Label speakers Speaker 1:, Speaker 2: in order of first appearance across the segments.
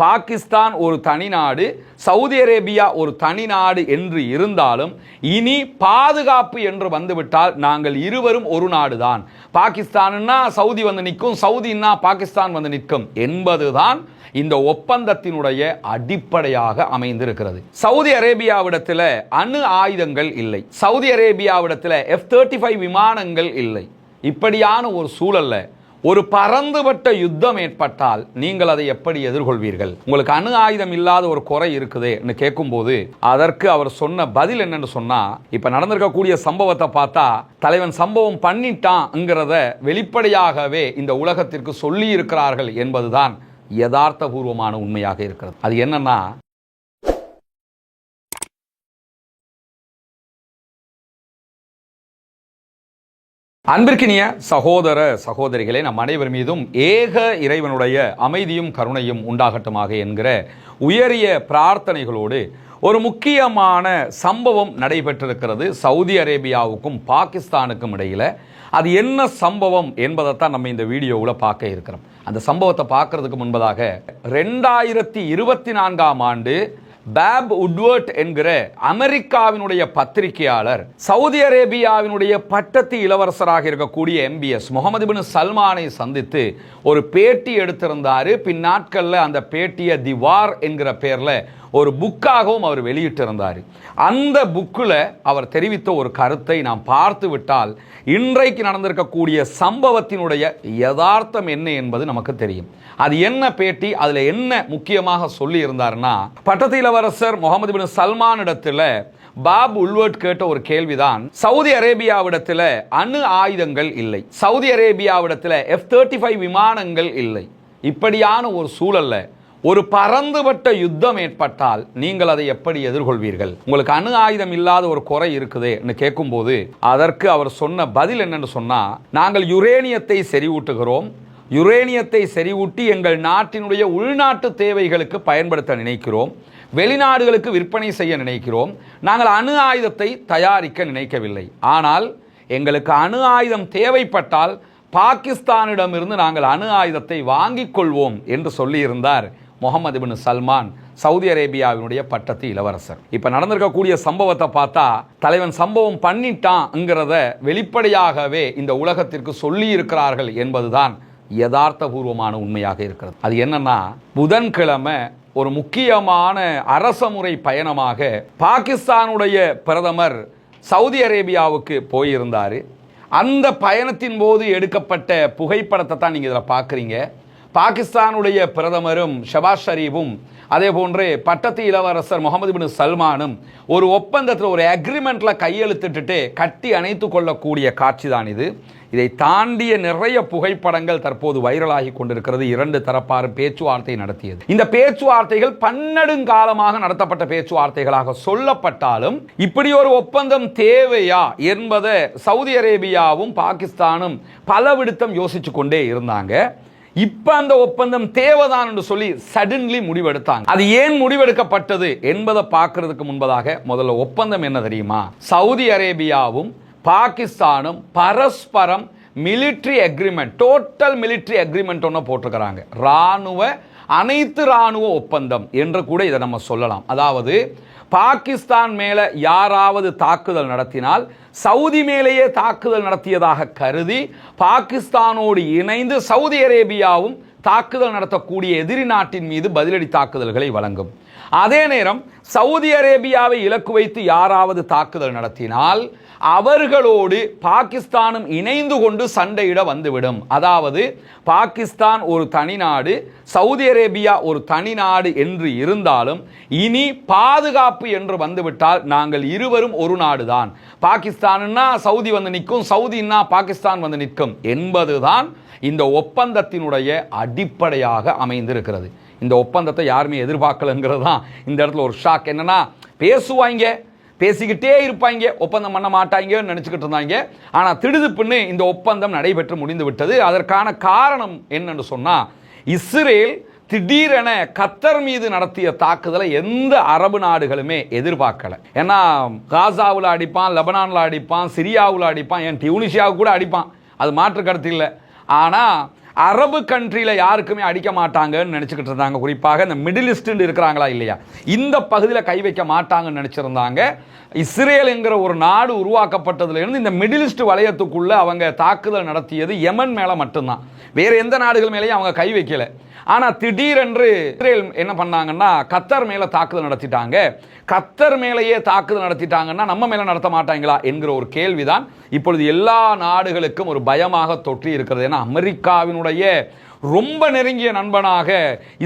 Speaker 1: பாகிஸ்தான் ஒரு தனி நாடு சவுதி அரேபியா ஒரு தனி நாடு என்று இருந்தாலும் இனி பாதுகாப்பு என்று வந்துவிட்டால் நாங்கள் இருவரும் ஒரு நாடுதான். பாகிஸ்தான்னா சவுதி வந்து நிற்கும் சவுதின்னா பாகிஸ்தான் வந்து நிற்கும் என்பதுதான் இந்த ஒப்பந்தத்தினுடைய அடிப்படையாக அமைந்திருக்கிறது. சவுதி அரேபியாவிடத்தில் அணு ஆயுதங்கள் இல்லை. சவுதி அரேபியாவிடத்தில் எஃப் தேர்ட்டி ஃபைவ் விமானங்கள் இல்லை. இப்படியான ஒரு சூழல்ல ஒரு பறந்துபட்ட யுத்தம் ஏற்பட்டால் நீங்கள் அதை எப்படி எதிர்கொள்வீர்கள்? உங்களுக்கு அணு ஆயுதம் இல்லாத ஒரு குறை இருக்குதுன்னு கேட்கும்போது அதற்கு அவர் சொன்ன பதில் என்னன்னு சொன்னா இப்ப நடந்திருக்கக்கூடிய சம்பவத்தை பார்த்தா தலைவன் சம்பவம் பண்ணிட்டான்ங்கிறத வெளிப்படையாகவே இந்த உலகத்திற்கு சொல்லி இருக்கிறார்கள் என்பதுதான் யதார்த்தபூர்வமான உண்மையாக இருக்கிறது. அது என்னன்னா அன்பிற்கினிய சகோதர சகோதரிகளே நம் அனைவர் மீதும் ஏக இறைவனுடைய அமைதியும் கருணையும் உண்டாகட்டுமாக என்கிற உயரிய பிரார்த்தனைகளோடு ஒரு முக்கியமான சம்பவம் நடைபெற்றிருக்கிறது சவுதி அரேபியாவுக்கும் பாகிஸ்தானுக்கும் இடையில். அது என்ன சம்பவம் என்பதைத்தான் நம்ம இந்த வீடியோவில் பார்க்க இருக்கிறோம். அந்த சம்பவத்தை பார்க்கறதுக்கு முன்பதாக ரெண்டாயிரத்தி இருபத்தி நான்காம் ஆண்டு பேப் உட்வர்ட் என்கிற அமெரிக்காவினுடைய பத்திரிகையாளர் சவுதி அரேபியாவினுடைய பட்டத்து இளவரசராக இருக்கக்கூடிய எம்பிஎஸ் முகமது பின் சல்மானை சந்தித்து ஒரு பேட்டி எடுத்திருந்தாரு. பின் நாட்களில் அந்த பேட்டியை தி வார் என்கிற பேரில் ஒரு புக்காகவும் அவர் வெளியிட்டிருந்தார். அந்த புக்கில் அவர் தெரிவித்த ஒரு கருத்தை நாம் பார்த்து விட்டால் இன்றைக்கு நடந்திருக்கக்கூடிய சம்பவத்தினுடைய யதார்த்தம் என்ன என்பது நமக்கு தெரியும். அது என்ன பேட்டி அதில் என்ன முக்கியமாக சொல்லி இருந்தார்னா பட்டத்து இளவரசர் முகமது பின் சல்மான் இடத்துல பாப் உல்வர்ட் கேட்ட ஒரு கேள்விதான் சவுதி அரேபியாவிடத்தில் அணு ஆயுதங்கள் இல்லை சவுதி அரேபியாவிடத்தில் எஃப் தேர்ட்டி ஃபைவ் விமானங்கள் இல்லை. இப்படியான ஒரு சூழல்ல ஒரு பறந்துபட்ட யுத்தம் ஏற்பட்டால் நீங்கள் அதை எப்படி எதிர்கொள்வீர்கள்? உங்களுக்கு அணு ஆயுதம் இல்லாத ஒரு குறை இருக்குதுன்னு கேட்கும்போது அதற்கு அவர் சொன்ன பதில் என்னன்னு சொன்னா நாங்கள் யுரேனியத்தை செறிவூட்டுகிறோம். யுரேனியத்தை செறிவூட்டி எங்கள் நாட்டினுடைய உள்நாட்டு தேவைகளுக்கு பயன்படுத்த நினைக்கிறோம். வெளிநாடுகளுக்கு விற்பனை செய்ய நினைக்கிறோம். நாங்கள் அணு ஆயுதத்தை தயாரிக்க நினைக்கவில்லை. ஆனால் எங்களுக்கு அணு ஆயுதம் தேவைப்பட்டால் பாகிஸ்தானிடமிருந்து நாங்கள் அணு ஆயுதத்தை வாங்கிக் கொள்வோம் என்று சொல்லியிருந்தார் முகமது பின் சல்மான் சவுதி அரேபியாவினுடைய பட்டத்து இளவரசர். இப்போ நடந்திருக்கக்கூடிய சம்பவத்தை பார்த்தா தலைவன் சம்பவம் பண்ணிட்டான்ங்கிறத வெளிப்படையாகவே இந்த உலகத்திற்கு சொல்லி இருக்கிறார்கள் என்பதுதான் யதார்த்தபூர்வமான உண்மையாக இருக்கிறது. அது என்னன்னா புதன்கிழமை ஒரு முக்கியமான அரசமுறை பயணமாக பாகிஸ்தானுடைய பிரதமர் சவுதி அரேபியாவுக்கு போயிருந்தார். அந்த பயணத்தின் போது எடுக்கப்பட்ட புகைப்படத்தை தான் நீங்கள் இதில் பார்க்குறீங்க பாகிஸ்தானுடைய பிரதமரும் ஷபாஸ் ஷரீஃபும் அதே போன்று பட்டத்து இளவரசர் முகமது பின் சல்மானும் ஒரு ஒப்பந்தத்தில் ஒரு அக்ரிமெண்ட்டில் கையெழுத்திட்டுட்டு கட்டி அணைத்து கொள்ளக்கூடிய காட்சி தான் இது. இதை தாண்டிய நிறைய புகைப்படங்கள் தற்போது வைரலாகி கொண்டிருக்கிறது. இரண்டு தரப்பாரும் பேச்சுவார்த்தை நடத்தியது. இந்த பேச்சுவார்த்தைகள் பன்னெடுங்காலமாக நடத்தப்பட்ட பேச்சுவார்த்தைகளாக சொல்லப்பட்டாலும் இப்படி ஒரு ஒப்பந்தம் தேவையா என்பதை சவுதி அரேபியாவும் பாகிஸ்தானும் பல விடுத்தம் யோசிச்சு கொண்டே இருந்தாங்க. இப்ப அந்த ஒப்பந்தம் தேவைதான் என்று சொல்லி சடன்லி முடிவெடுத்தாங்க. அது ஏன் முடிவெடுக்கப்பட்டது என்பதை பார்க்கறதுக்கு முன்பதாக முதல்ல ஒப்பந்தம் என்ன தெரியுமா? சவுதி அரேபியாவும் பாகிஸ்தானும் பரஸ்பரம் military agreement total military agreement ஒன்று போட்டிருக்கிறாங்க. ராணுவ அனைத்து ராணுவ ஒப்பந்தம் என்று கூட இதை நம்ம சொல்லலாம். அதாவது பாகிஸ்தான் மேலே யாராவது தாக்குதல் நடத்தினால் சவுதி மேலேயே தாக்குதல் நடத்தியதாக கருதி பாகிஸ்தானோடு இணைந்து சவுதி அரேபியாவும் தாக்குதல் நடத்தக்கூடிய எதிரி நாட்டின் மீது பதிலடி தாக்குதல்களை வழங்கும். அதே நேரம் சவுதி அரேபியாவை இலக்கு வைத்து யாராவது தாக்குதல் நடத்தினால் அவர்களோடு பாகிஸ்தானும் இணைந்து கொண்டு சண்டையிட வந்துவிடும். அதாவது பாகிஸ்தான் ஒரு தனி நாடு சவுதி அரேபியா ஒரு தனி நாடு என்று இருந்தாலும் இனி பாதுகாப்பு என்று வந்துவிட்டால் நாங்கள் இருவரும் ஒரு நாடு தான் பாகிஸ்தான்னா சவுதி வந்து நிற்கும் சவுதின்னா பாகிஸ்தான் வந்து நிற்கும் என்பதுதான் இந்த ஒப்பந்தத்தினுடைய அடிப்படையாக அமைந்திருக்கிறது. இந்த ஒப்பந்தத்தை யாருமே எதிர்பார்க்கலங்கிறது தான் இந்த இடத்துல ஒரு ஷாக் என்னன்னா பேசுவாங்க பேசிக்கிட்டே இருப்பாங்க ஒப்பந்தம் பண்ண மாட்டாங்கன்னு நினச்சிக்கிட்டு இருந்தாங்க. ஆனால் திடுதுப்புன்னு இந்த ஒப்பந்தம் நடைபெற்று முடிந்து விட்டது. அதற்கான காரணம் என்னன்னு சொன்னால் இஸ்ரேல் திடீரென கத்தர் மீது நடத்திய தாக்குதலை எந்த அரபு நாடுகளுமே எதிர்பார்க்கல. ஏன்னா காசாவில் அடிப்பான் லெபனானில் அடிப்பான் சிரியாவில் அடிப்பான் என் டியூனிஷியாவுக்கு கூட அடிப்பான். அது மாற்று கருத்து இல்லை. ஆனால் அரபு கண்ட்ரியில் யாருக்குமே அடிக்க மாட்டாங்கன்னு நினச்சிக்கிட்டு இருந்தாங்க. குறிப்பாக இந்த மிடில் ஈஸ்ட்னு இருக்கிறாங்களா இல்லையா? இந்த பகுதியில் கை வைக்க மாட்டாங்கன்னு நினச்சிருந்தாங்க. இஸ்ரேலுங்கிற ஒரு நாடு உருவாக்கப்பட்டதுலேருந்து இந்த மிடில் ஈஸ்ட் வளையத்துக்குள்ளே அவங்க தாக்குதல் நடத்தியது யமன் மேலே மட்டும்தான். வேறு எந்த நாடுகள் மேலேயும் அவங்க கை வைக்கலை. ஆனால் திடீரென்று இஸ்ரேல் என்ன பண்ணாங்கன்னா கத்தர் மேலே தாக்குதல் நடத்திட்டாங்க. கத்தர் மேலேயே தாக்குதல் நடத்திட்டாங்கன்னா நம்ம மேலே நடத்த மாட்டாங்களா என்கிற ஒரு கேள்விதான் இப்பொழுது எல்லா நாடுகளுக்கும் ஒரு பயமாக தொற்றி இருக்கிறது. ஏன்னா அமெரிக்காவினுடைய நம்முடைய ரொம்ப நெருங்கிய நண்பனாக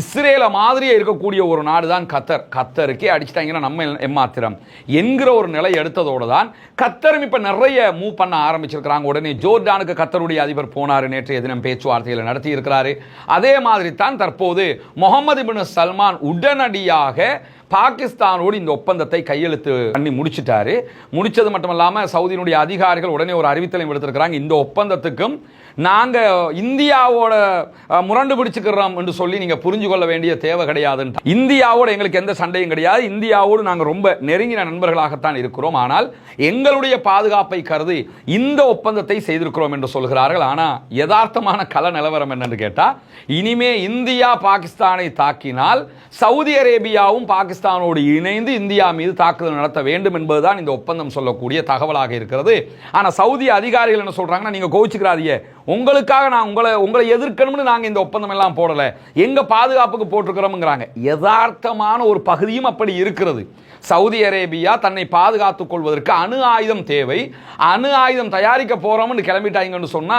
Speaker 1: இஸ்ரேல மாதிரியே இருக்கக்கூடிய ஒரு நாடு தான் கத்தர். கத்தருக்கே அடிச்சிட்டாங்கன்னா நம்ம எம்மாத்திரம். என்கிற ஒரு நிலை எடுத்ததோடு தான் கத்தரும் இப்போ நிறைய மூவ் பண்ண ஆரம்பிச்சிருக்கிறாங்க. உடனே ஜோர்டானுக்கு கத்தருடைய அதிபர் போனார். நேற்றைய தினம் பேச்சுவார்த்தைகளை நடத்தி இருக்கிறாரு அதே மாதிரி தான் தற்போது முகமது பின் சல்மான் உடனடியாக பாகிஸ்தானோடு இந்த ஒப்பந்தத்தை கையெழுத்து பண்ணி முடிச்சிட்டாரு. முடிச்சது மட்டும் இல்லாமல் சவுதியினுடைய அதிகாரிகள் உடனே ஒரு அறிவித்தலையும் எடுத்திருக்கிறாங்க இந்த ஒப்பந்தத்துக்கும் நாங்கள் இந்தியாவோட முரண்டு பிடிச்சுக்கிறோம் என்று சொல்லி நீங்கள் புரிஞ்சு கொள்ள வேண்டிய தேவை கிடையாதுன்னு இந்தியாவோட எங்களுக்கு எந்த சண்டையும் கிடையாது. இந்தியாவோடு நாங்கள் ரொம்ப நெருங்கின நண்பர்களாகத்தான் இருக்கிறோம். ஆனால் எங்களுடைய பாதுகாப்பை கருதி இந்த ஒப்பந்தத்தை செய்திருக்கிறோம் என்று சொல்கிறார்கள். ஆனால் யதார்த்தமான கள நிலவரம் என்னென்று கேட்டால் இனிமே இந்தியா பாகிஸ்தானை தாக்கினால் சவுதி அரேபியாவும் பாகிஸ்தானோடு இணைந்து இந்தியா மீது தாக்குதல் நடத்த வேண்டும் என்பதுதான் இந்த ஒப்பந்தம் சொல்லக்கூடிய தகவலாக இருக்கிறது. ஆனால் சவுதி அதிகாரிகள் என்ன சொல்றாங்கன்னா நீங்க கோவிச்சுக்கிறாதியே உங்களுக்காக நான் உங்களை உங்களை எதிர்க்கணும்னு நாங்கள் இந்த ஒப்பந்தம் எல்லாம் போடலை. எங்க பாதுகாப்புக்கு போட்டிருக்கிறோம்ங்கிறாங்க. யதார்த்தமான ஒரு பகுதியும் அப்படி இருக்கிறது. சவுதி அரேபியா தன்னை பாதுகாத்துக் கொள்வதற்கு அணு ஆயுதம் தேவை. அணு ஆயுதம் தயாரிக்க போறோம்னு கிளம்பிட்டாங்கன்னு சொன்னா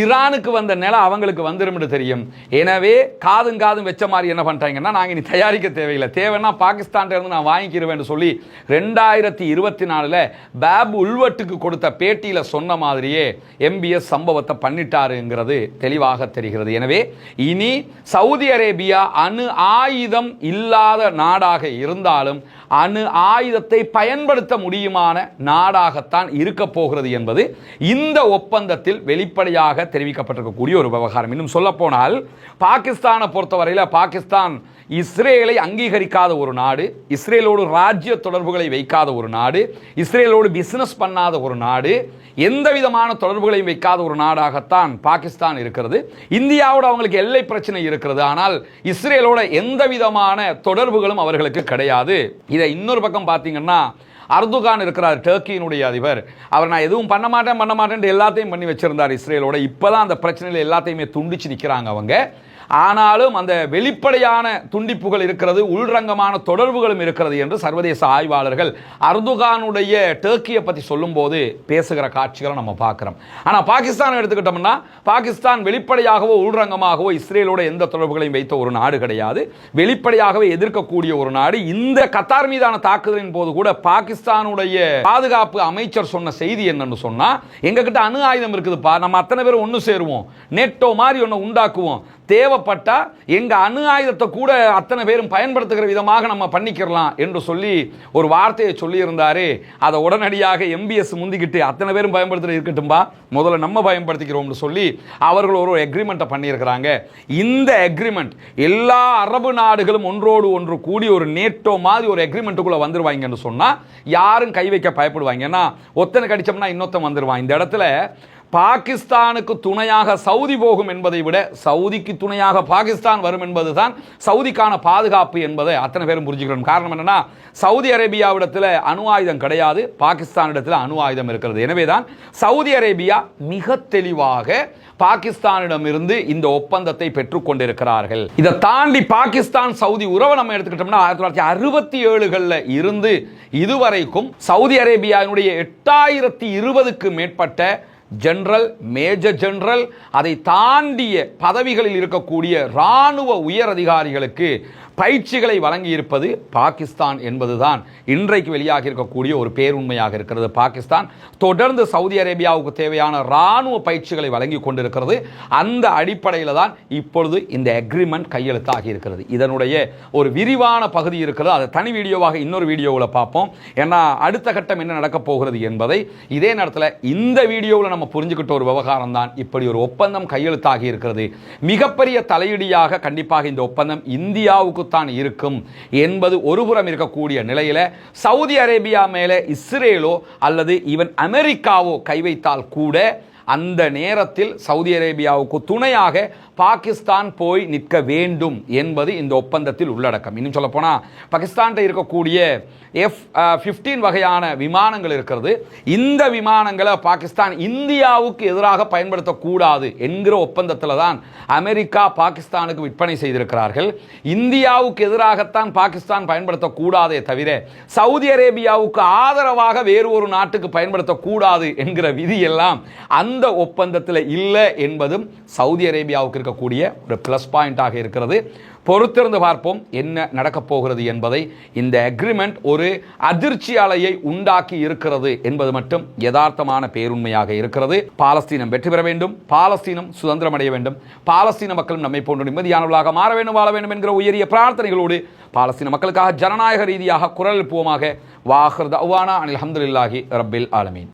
Speaker 1: ஈரானுக்கு வந்த நிலை அவங்களுக்கு வந்துரும்னு தெரியும். எனவே காதும் காதும் வச்ச மாதிரி என்ன பண்ணிட்டாங்கன்னா நாங்கள் இனி தயாரிக்க தேவையில்லை. தேவைன்னா பாகிஸ்தான் இருந்து நான் வாங்கிக்கிறேன்னு சொல்லி ரெண்டாயிரத்தி இருபத்தி நாலுல பேப் உள்வட்டுக்கு கொடுத்த பேட்டியில் சொன்ன மாதிரியே எம்பிஎஸ் சம்பவத்தை பண்ணி பண்ணிட்டாருங்கிறது தெளிவாக தெரிகிறது. எனவே இனி சவுதி அரேபியா அணு ஆயுதம் இல்லாத நாடாக இருந்தாலும் அணு ஆயுதத்தை பயன்படுத்த முடியுமான நாடாகத்தான் இருக்க போகிறது என்பது இந்த ஒப்பந்தத்தில் வெளிப்படையாக தெரிவிக்கப்பட்டிருக்கக்கூடிய ஒரு விவகாரம். இன்னும் சொல்ல போனால் பாகிஸ்தானை பொறுத்தவரையில் பாகிஸ்தான் இஸ்ரேலை அங்கீகரிக்காத ஒரு நாடு இஸ்ரேலோடு ராஜ்ய தொடர்புகளை வைக்காத ஒரு நாடு இஸ்ரேலோடு பிஸ்னஸ் பண்ணாத ஒரு நாடு எந்த விதமான தொடர்புகளையும் வைக்காத ஒரு நாடாகத்தான் பாகிஸ்தான் இருக்கிறது. இந்தியாவோட அவங்களுக்கு எல்லை பிரச்சனை இருக்கிறது. ஆனால் இஸ்ரேலோட எந்த விதமான தொடர்புகளும் அவர்களுக்கு கிடையாது. இதை இன்னொரு பக்கம் பார்த்தீங்கன்னா அர்துகான் இருக்கிறார் டர்க்கியினுடைய அதிபர். அவர் நான் எதுவும் பண்ண மாட்டேன் பண்ண மாட்டேன் எல்லாத்தையும் பண்ணி வச்சிருந்தார் இஸ்ரேலோட. இப்போதான் அந்த பிரச்சனையில் எல்லாத்தையுமே துண்டிச்சு நிற்கிறாங்க அவங்க. ஆனாலும் அந்த வெளிப்படையான துண்டிப்புகள் இருக்கிறது உள்ரங்கமான தொடர்புகளும் இருக்கிறது என்று சர்வதேச ஆய்வாளர்கள் அர்துகானுடைய டேர்க்கியை பற்றி சொல்லும்போது பேசுகிற காட்சிகளை நம்ம பார்க்குறோம். ஆனால் பாகிஸ்தான் எடுத்துக்கிட்டோம்னா பாகிஸ்தான் வெளிப்படையாகவோ உள்ரங்கமாகவோ இஸ்ரேலோட எந்த தொடர்புகளையும் வைத்த ஒரு நாடு கிடையாது. வெளிப்படையாகவே எதிர்க்கக்கூடிய ஒரு நாடு. இந்த கத்தார் மீதான தாக்குதலின் போது கூட பாகிஸ்தானுடைய பாதுகாப்பு அமைச்சர் சொன்ன செய்தி என்னன்னு சொன்னா எங்ககிட்ட அணு ஆயுதம் இருக்குதுப்பா நம்ம அத்தனை பேரும் ஒன்று சேருவோம். நெட்டோ மாதிரி ஒன்று உண்டாக்குவோம். தேவைப்பட்டா எங்க அணு ஆயுதத்தை கூட அத்தனை பேரும் பயன்படுத்துகிற விதமாக நம்ம பண்ணிக்கிறலாம் என்று சொல்லி ஒரு வார்த்தையை சொல்லியிருந்தாரே. அதை உடனடியாக எம்பிஎஸ் முந்திக்கிட்டு அத்தனை பேரும் பயன்படுத்துகிற இருக்கட்டும்பா முதல்ல நம்ம பயன்படுத்திக்கிறோம்னு சொல்லி அவர்கள் ஒரு எக்ரிமெண்ட்டை பண்ணியிருக்கிறாங்க. இந்த எக்ரிமெண்ட் எல்லா அரபு நாடுகளும் ஒன்றோடு ஒன்று கூடி ஒரு நேட்டோ மாதிரி ஒரு எக்ரிமெண்ட்டுக்குள்ள வந்துருவாங்கன்னு சொன்னா யாரும் கை வைக்க பயப்படுவாங்க. ஏன்னா ஒத்தனை கடிச்சோம்னா இன்னொத்தன் வந்துடுவான் இந்த இடத்துல பாகிஸ்தானுக்கு துணையாக சவுதி போகும் என்பதை விட சவுதிக்கு துணையாக பாகிஸ்தான் வரும் என்பதுதான் சவுதிக்கான பாதுகாப்பு என்பதை அத்தனை பேரும் புரிஞ்சுக்கிறோம். காரணம் என்னன்னா சவுதி அரேபியாவிடத்தில் அணு ஆயுதம் கிடையாது பாகிஸ்தானிடத்தில் அணு ஆயுதம் இருக்கிறது. எனவே தான் சவுதி அரேபியா மிக தெளிவாக பாகிஸ்தானிடமிருந்து இந்த ஒப்பந்தத்தை பெற்றுக்கொண்டிருக்கிறார்கள் இதை தாண்டி பாகிஸ்தான் சவுதி உறவை நம்ம எடுத்துக்கிட்டோம்னா ஆயிரத்தி தொள்ளாயிரத்தி அறுபத்தி ஏழுகளில் இருந்து இதுவரைக்கும் சவுதி அரேபியாவினுடைய எட்டாயிரத்தி இருபதுக்கு மேற்பட்ட ஜெனரல் மேஜர் ஜெனரல் அதை தாண்டிய பதவிகளில் இருக்கக்கூடிய இராணுவ உயர் அதிகாரிகளுக்கு பயிற்சிகளை வழங்கி இருப்பது பாகிஸ்தான் என்பதுதான். இன்றைக்கு வெளியாகி இருக்கக்கூடிய ஒரு பேருண்மையாக இருக்கிறது பாகிஸ்தான். தொடர்ந்து சவுதி அரேபியாவுக்கு தேவையான இராணுவ பயிற்சிகளை வழங்கி கொண்டிருக்கிறது. அந்த அடிப்படையில் தான் இப்பொழுது இந்த அக்ரிமெண்ட் கையெழுத்தாகி இருக்கிறது. இதனுடைய ஒரு விரிவான பகுதி இருக்கிறது. அதை தனி வீடியோவாக இன்னொரு வீடியோவில் பார்ப்போம். ஏன்னா அடுத்த கட்டம் என்ன நடக்கப் போகிறது என்பதை இதே நேரத்தில் இந்த வீடியோவில் நம்ம புரிஞ்சுக்கிட்ட ஒரு விவகாரம் தான். இப்படி ஒரு ஒப்பந்தம் கையெழுத்தாகி இருக்கிறது. மிகப்பெரிய தலையீடியாக கண்டிப்பாக இந்த ஒப்பந்தம் இந்தியாவுக்கு தான் இருக்கும் என்பது ஒருபுறம் இருக்கக்கூடிய நிலையில் சவுதி அரேபியா மேலே இஸ்ரேலோ அல்லது ஈவன் அமெரிக்காவோ கை வைத்தால் கூட அந்த நேரத்தில் சவுதி அரேபியாவுக்கு துணையாக பாகிஸ்தான் போய் நிற்க வேண்டும் என்பது இந்த ஒப்பந்தத்தில் உள்ளடக்கம். இன்னும் சொல்லப்போனால் பாகிஸ்தான்கிட்ட இருக்கக்கூடிய எஃப் ஃபிஃப்டீன் வகையான விமானங்கள் இருக்கிறது. இந்த விமானங்களை பாகிஸ்தான் இந்தியாவுக்கு எதிராக பயன்படுத்தக்கூடாது என்கிற ஒப்பந்தத்தில் தான் அமெரிக்கா பாகிஸ்தானுக்கு விற்பனை செய்திருக்கிறார்கள். இந்தியாவுக்கு எதிராகத்தான் பாகிஸ்தான் பயன்படுத்தக்கூடாதே தவிர சவுதி அரேபியாவுக்கு ஆதரவாக வேறு ஒரு நாட்டுக்கு பயன்படுத்தக்கூடாது என்கிற விதியெல்லாம் அந்த அந்த ஒப்பந்தத்தில் இல்லை என்பதும் சவுதி அரேபியாவுக்கு இருக்கக்கூடிய ஒரு ப்ளஸ் பாயிண்டாக இருக்கிறது. பொறுத்திருந்து பார்ப்போம் என்ன நடக்கப் போகிறது என்பதை. இந்த அக்ரிமெண்ட் ஒரு அதிர்ச்சி அலையை உண்டாக்கி இருக்கிறது என்பது மட்டும் யதார்த்தமான பேருண்மையாக இருக்கிறது. பாலஸ்தீனம் வெற்றி பெற வேண்டும். பாலஸ்தீனம் சுதந்திரம் அடைய வேண்டும். பாலஸ்தீன மக்களும் நம்மை போன்ற நிம்மதியானவர்களாக மாற வேண்டும் வாழ வேண்டும் என்கிற உயரிய பிரார்த்தனைகளோடு பாலஸ்தீன மக்களுக்காக ஜனநாயக ரீதியாக குரல் எழுப்புவோமாக. வாஹர் தவானா அனில் அஹமதுல்லாஹி ரபில் ஆலமீன்.